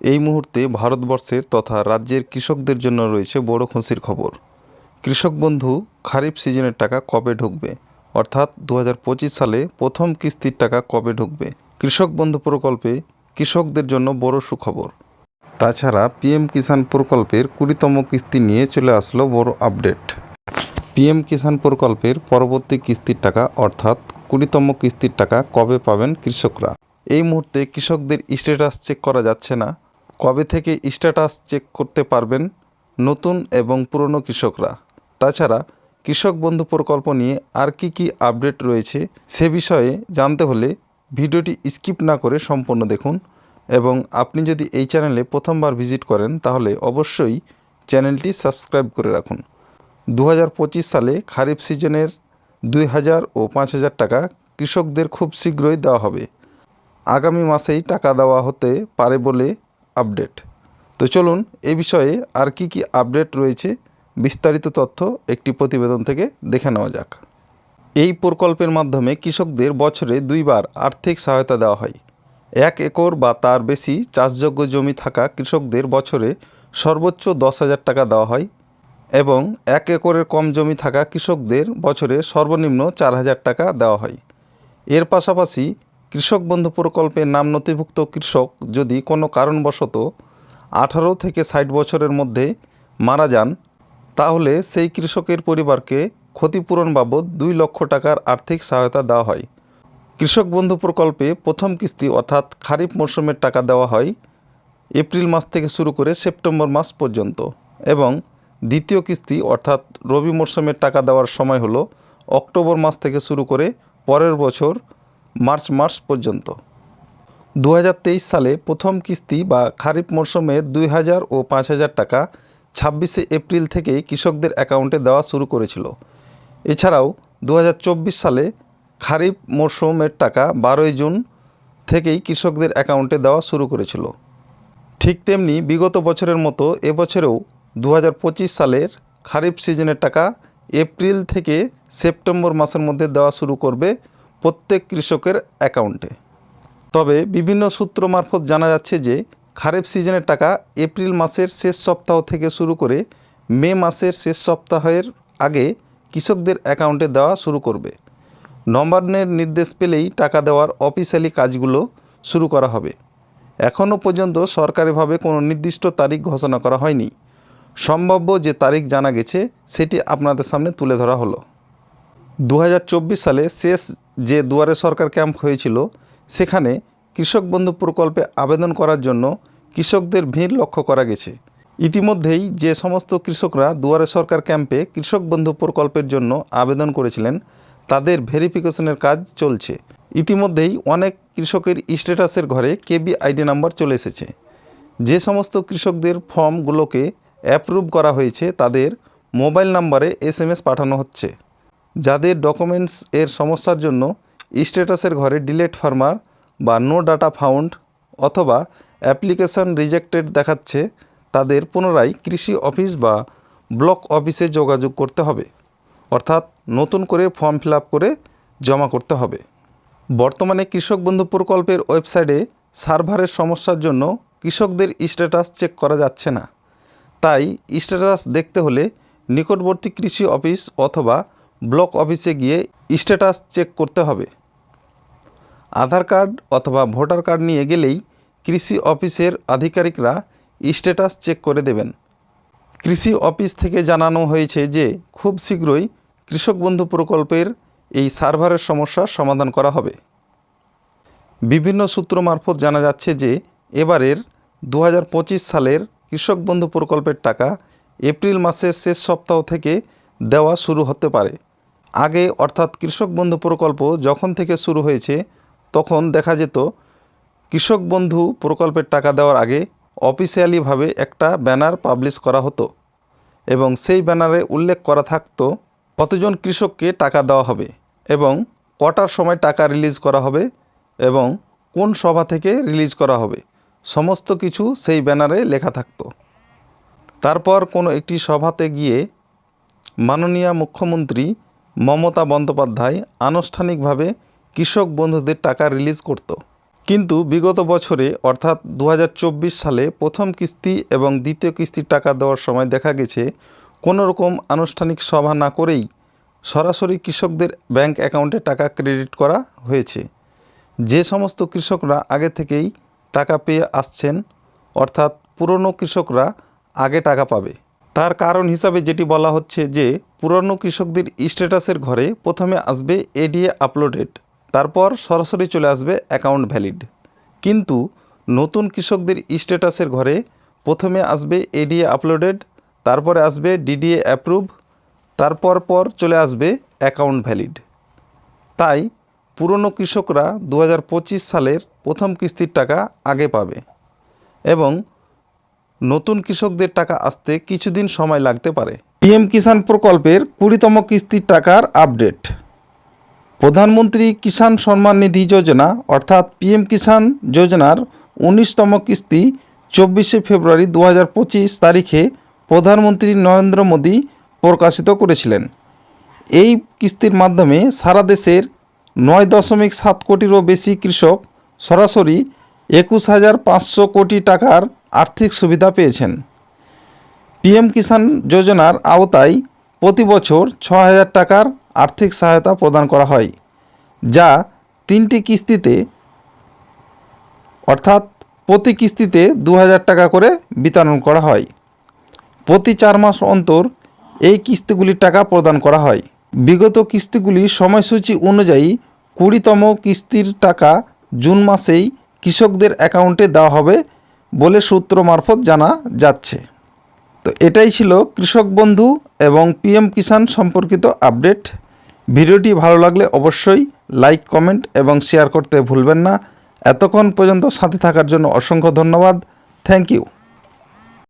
এই মুহূর্তে ভারতবর্ষের তথা রাজ্যের কৃষকদের জন্য রয়েছে বড় খুশির খবর। কৃষক বন্ধু খারিফ সিজনের টাকা কবে ঢুকবে? অর্থাৎ দু হাজার পঁচিশ সালে প্রথম কিস্তির টাকা কবে ঢুকবে? কৃষক বন্ধু প্রকল্পে কৃষকদের জন্য বড় সুখবর। তাছাড়া পিএম কিষাণ প্রকল্পের কুড়িতম কিস্তি নিয়ে চলে আসলো বড় আপডেট। পিএম কিষাণ প্রকল্পের পরবর্তী কিস্তির টাকা, অর্থাৎ কুড়িতম কিস্তির টাকা কবে পাবেন কৃষকরা? এই মুহূর্তে কৃষকদের স্ট্যাটাস চেক করা যাচ্ছে না। কবে থেকে স্ট্যাটাস চেক করতে পারবেন নতুন এবং পুরনো কৃষকরা? তাছাড়া কৃষক বন্ধু প্রকল্প নিয়ে আর কি কি আপডেট রয়েছে সে বিষয়ে জানতে হলে ভিডিওটি স্কিপ না করে সম্পূর্ণ দেখুন এবং আপনি যদি এই চ্যানেলে প্রথমবার ভিজিট করেন তাহলে অবশ্যই চ্যানেলটি সাবস্ক্রাইব করে রাখুন। দু হাজার পঁচিশ সালে খারিফ সিজনের দুই হাজার ও পাঁচ হাজার টাকা কৃষকদের খুব শীঘ্রই দেওয়া হবে। আগামী মাসেই টাকা দেওয়া হতে পারে বলে আপডেট। তো চলুন এ বিষয়ে আর কি কি আপডেট রয়েছে, বিস্তারিত তথ্য একটি প্রতিবেদন থেকে দেখে নেওয়া যাক। এই প্রকল্পের মাধ্যমে কৃষকদের বছরে দুইবার আর্থিক সহায়তা দেওয়া হয়। এক একর বা তার বেশি চাষযোগ্য জমি থাকা কৃষকদের বছরে সর্বোচ্চ দশ হাজার টাকা দেওয়া হয় এবং এক একরের কম জমি থাকা কৃষকদের বছরে সর্বনিম্ন চার হাজার টাকা দেওয়া হয়। এর পাশাপাশি কৃষক বন্ধু প্রকল্পে নাম নথিভুক্ত কৃষক যদি কোনো কারণবশত আঠারো থেকে ষাট বছরের মধ্যে মারা যান, তাহলে সেই কৃষকের পরিবারকে ক্ষতিপূরণ বাবদ দুই লক্ষ টাকার আর্থিক সহায়তা দেওয়া হয়। কৃষক বন্ধু প্রকল্পে প্রথম কিস্তি অর্থাৎ খারিফ মরশুমের টাকা দেওয়া হয় এপ্রিল মাস থেকে শুরু করে সেপ্টেম্বর মাস পর্যন্ত এবং দ্বিতীয় কিস্তি অর্থাৎ রবি মরশুমের টাকা দেওয়ার সময় হলো অক্টোবর মাস থেকে শুরু করে পরের বছর মার্চ মাস পর্যন্ত। দু হাজার তেইশ সালে প্রথম কিস্তি বা খারিফ মরশুমের দুই হাজার ও পাঁচ হাজার টাকা ছাব্বিশে এপ্রিল থেকেই কৃষকদের অ্যাকাউন্টে দেওয়া শুরু করেছিল। এছাড়াও দু হাজার চব্বিশ সালে খারিফ মরশুমের টাকা বারোই জুন থেকেই কৃষকদের অ্যাকাউন্টে দেওয়া শুরু করেছিল। ঠিক তেমনি বিগত বছরের মতো এবছরেও দু হাজার পঁচিশ সালের খারিফ সিজনের টাকা এপ্রিল থেকে সেপ্টেম্বর মাসের মধ্যে দেওয়া শুরু করবে প্রত্যেক কৃষকের অ্যাকাউন্টে। তবে বিভিন্ন সূত্র মারফত জানা যাচ্ছে যে, খারিফ সিজনের টাকা এপ্রিল মাসের শেষ সপ্তাহ থেকে শুরু করে মে মাসের শেষ সপ্তাহের আগে কৃষকদের অ্যাকাউন্টে দেওয়া শুরু করবে। নবান্নের নির্দেশ পেলেই টাকা দেওয়ার অফিসিয়ালি কাজগুলো শুরু করা হবে। এখনও পর্যন্ত সরকারিভাবে কোনো নির্দিষ্ট তারিখ ঘোষণা করা হয়নি। সম্ভাব্য যে তারিখ জানা গেছে, সেটি আপনাদের সামনে তুলে ধরা হলো। দু হাজার চব্বিশ সালে শেষ যে দুয়ারে সরকার ক্যাম্প হয়েছিল, সেখানে কৃষক বন্ধু প্রকল্পে আবেদন করার জন্য কৃষকদের ভিড় লক্ষ্য করা গেছে। ইতিমধ্যেই যে সমস্ত কৃষকরা দুয়ারে সরকার ক্যাম্পে কৃষক বন্ধু প্রকল্পের জন্য আবেদন করেছিলেন, তাদের ভেরিফিকেশনের কাজ চলছে। ইতিমধ্যেই অনেক কৃষকের স্ট্যাটাসের ঘরে কেবি আইডি নাম্বার চলে এসেছে। যে সমস্ত কৃষকদের ফর্মগুলোকে অ্যাপ্রুভ করা হয়েছে, তাদের মোবাইল নাম্বারে এস পাঠানো হচ্ছে। যাদের ডকুমেন্টস এর সমস্যার জন্য স্ট্যাটাসের ঘরে ডিলেট ফার্মার বা নো ডাটা ফাউন্ড অথবা অ্যাপ্লিকেশন রিজেক্টেড দেখাচ্ছে, তাদের পুনরায় কৃষি অফিস বা ব্লক অফিসে যোগাযোগ করতে হবে। অর্থাৎ নতুন করে ফর্ম ফিল করে জমা করতে হবে। বর্তমানে কৃষক বন্ধু প্রকল্পের ওয়েবসাইটে সার্ভারের সমস্যার জন্য কৃষকদের স্ট্যাটাস চেক করা যাচ্ছে না। তাই স্ট্যাটাস দেখতে হলে নিকটবর্তী কৃষি অফিস অথবা ব্লক অফিসে গিয়ে স্ট্যাটাস চেক করতে হবে। আধার কার্ড অথবা ভোটার কার্ড নিয়ে গেলেই কৃষি অফিসের আধিকারিকরা স্ট্যাটাস চেক করে দেবেন। কৃষি অফিস থেকে জানানো হয়েছে যে, খুব শীঘ্রই কৃষক বন্ধু প্রকল্পের এই সার্ভারের সমস্যার সমাধান করা হবে। বিভিন্ন সূত্র মারফত জানা যাচ্ছে যে, এবারের দু হাজার পঁচিশ সালের কৃষক বন্ধু প্রকল্পের টাকা এপ্রিল মাসের শেষ সপ্তাহ থেকে দেওয়া শুরু হতে পারে। আগে অর্থাৎ কৃষক বন্ধু প্রকল্প যখন থেকে শুরু হয়েছে, তখন দেখা যেত কৃষক বন্ধু প্রকল্পের টাকা দেওয়ার আগে অফিসিয়ালিভাবে একটা ব্যানার পাবলিশ করা হতো এবং সেই ব্যানারে উল্লেখ করা থাকতো কতজন কৃষককে টাকা দেওয়া হবে এবং কটার সময় টাকা রিলিজ করা হবে এবং কোন সভা থেকে রিলিজ করা হবে, সমস্ত কিছু সেই ব্যানারে লেখা থাকতো। তারপর কোনো একটি সভাতে গিয়ে মাননীয় মুখ্যমন্ত্রী মমতা বন্দ্যোপাধ্যায় আনুষ্ঠানিকভাবে কৃষক বন্ধুদের টাকা রিলিজ করত। কিন্তু বিগত বছরে, অর্থাৎ দু হাজার চব্বিশ সালে প্রথম কিস্তি এবং দ্বিতীয় কিস্তির টাকা দেওয়ার সময় দেখা গেছে কোনো রকম আনুষ্ঠানিক সভা না করেই সরাসরি কৃষকদের ব্যাংক অ্যাকাউন্টে টাকা ক্রেডিট করা হয়েছে। যে সমস্ত কৃষকরা আগে থেকেই টাকা পেয়ে আসছেন, অর্থাৎ পুরনো কৃষকরা আগে টাকা পাবে। তার কারণ হিসাবে যেটি বলা হচ্ছে যে, পুরনো কৃষকদের স্ট্যাটাসের ঘরে প্রথমে আসবে এডিএ আপলোডেড, তারপর সরাসরি চলে আসবে অ্যাকাউন্ট ভ্যালিড। কিন্তু নতুন কৃষকদের স্ট্যাটাসের ঘরে প্রথমে আসবে এডিএ আপলোডেড, তারপরে আসবে ডিডিএ অ্যাপ্রুভ, তারপর পর চলে আসবে অ্যাকাউন্ট ভ্যালিড। তাই পুরনো কৃষকরা দু হাজার পঁচিশ সালের প্রথম কিস্তির টাকা আগে পাবে এবং নতুন কৃষকদের টাকা আসতে কিছুদিন সময় লাগতে পারে। পিএম কিষাণ প্রকল্পের কুড়িতম কিস্তির টাকার আপডেট। প্রধানমন্ত্রী কিষাণ সম্মান নিধি যোজনা, অর্থাৎ পিএম কিষাণ যোজনার উনিশতম কিস্তি চব্বিশে ফেব্রুয়ারি দু হাজার পঁচিশ তারিখে প্রধানমন্ত্রী নরেন্দ্র মোদী প্রকাশিত করেছিলেন। এই কিস্তির মাধ্যমে সারা দেশের নয় দশমিক সাত কোটিরও বেশি কৃষক সরাসরি একুশ হাজার পাঁচশো কোটি টাকার আর্থিক সুবিধা পেয়েছেন। পিএম কিষাণ যোজনার আওতায় প্রতি বছর ছ হাজার টাকার আর্থিক সহায়তা প্রদান করা হয়, যা তিনটি কিস্তিতে, অর্থাৎ প্রতি কিস্তিতে দু হাজার টাকা করে বিতরণ করা হয়। প্রতি চার মাস অন্তর এই কিস্তিগুলির টাকা প্রদান করা হয়। বিগত কিস্তিগুলির সময়সূচি অনুযায়ী কুড়িতম কিস্তির টাকা জুন মাসেই কৃষকদের অ্যাকাউন্টে দেওয়া হবে বলে সূত্র মারফত জানা যাচ্ছে। তো এটাই ছিল কৃষক বন্ধু এবং পিএম কিষাণ সম্পর্কিত আপডেট। ভিডিওটি ভালো লাগলে অবশ্যই লাইক কমেন্ট এবং শেয়ার করতে ভুলবেন না। এতক্ষণ পর্যন্ত সাথে থাকার জন্য অসংখ্য ধন্যবাদ। Thank you